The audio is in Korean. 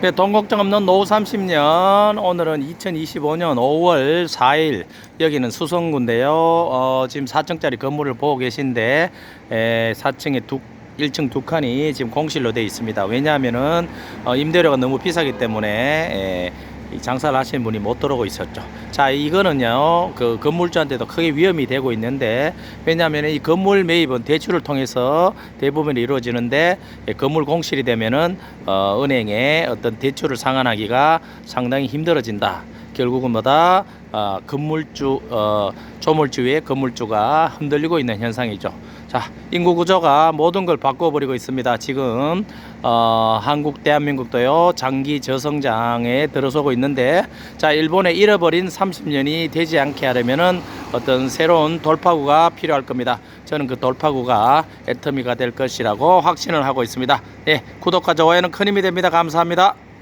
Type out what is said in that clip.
네, 돈 걱정 없는 노후 30년 오늘은 2025년 5월 4일 여기는 수성구인데요. 어, 지금 4층짜리 건물을 보고 계신데 에, 4층에 두 1층 두 칸이 지금 공실로 되어 있습니다. 왜냐하면은 어, 임대료가 너무 비싸기 때문에 에, 이 장사를 하시는 분이 못 들어오고 있었죠. 자, 이거는요, 그 건물주한테도 크게 위험이 되고 있는데, 왜냐하면 이 건물 매입은 대출을 통해서 대부분 이루어지는데, 예, 건물 공실이 되면은, 어, 은행에 어떤 대출을 상환하기가 상당히 힘들어진다. 결국은 뭐다, 어, 건물주, 어, 조물주의 건물주가 흔들리고 있는 현상이죠. 자, 인구 구조가 모든 걸 바꿔버리고 있습니다. 지금 어, 한국 대한민국도요 장기 저성장에 들어서고 있는데, 자 일본에 잃어버린 30년이 되지 않게 하려면은 어떤 새로운 돌파구가 필요할 겁니다. 저는 그 돌파구가 애터미가 될 것이라고 확신을 하고 있습니다. 네, 구독과 좋아요는 큰 힘이 됩니다. 감사합니다.